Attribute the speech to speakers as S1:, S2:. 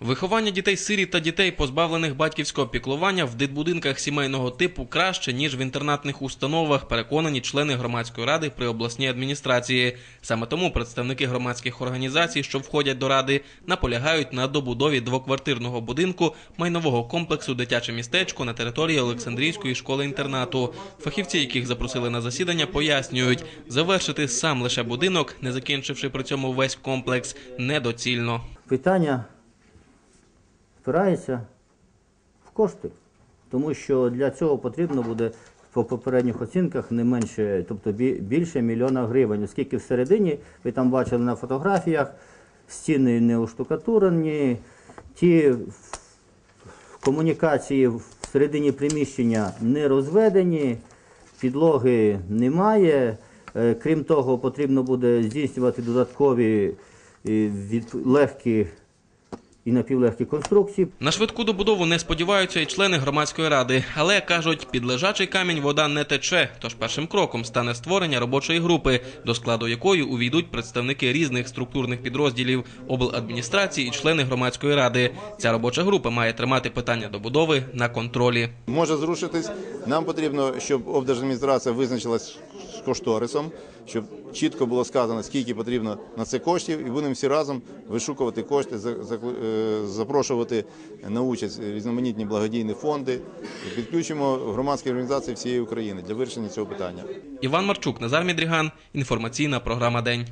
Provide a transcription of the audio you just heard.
S1: Виховання дітей-сиріт та дітей, позбавлених батьківського піклування в дитбудинках сімейного типу краще, ніж в інтернатних установах, переконані члени громадської ради при обласній адміністрації. Саме тому представники громадських організацій, що входять до ради, наполягають на добудові двоквартирного будинку майнового комплексу дитяче містечко на території Олександрійської школи-інтернату. Фахівці, яких запросили на засідання, пояснюють, завершити сам лише будинок, не закінчивши при цьому весь комплекс, недоцільно.
S2: Питання впирається в кошти, тому що для цього потрібно буде по попередніх оцінках не менше, тобто більше мільйона гривень, оскільки всередині, ви там бачили на фотографіях, стіни не оштукатурені, ті комунікації всередині приміщення не розведені, підлоги немає. Е, Крім того, потрібно буде здійснювати додаткові е, легкі і напівлегкі конструкції.
S1: На швидку добудову не сподіваються і члени громадської ради, але кажуть, під лежачий камінь вода не тече. Тож першим кроком стане створення робочої групи, до складу якої увійдуть представники різних структурних підрозділів обладміністрації і члени громадської ради. Ця робоча група має тримати питання добудови на контролі.
S3: може зрушитись. Нам потрібно, щоб облдержадміністрація визначилась кошторисом, щоб чітко було сказано, скільки потрібно на це коштів, і будемо всі разом вишукувати кошти, е, запрошувати на участь різноманітні благодійні фонди. І підключимо громадські організації всієї України для вирішення цього питання.
S1: Іван Марчук, Назар Мідріган. Інформаційна програма День.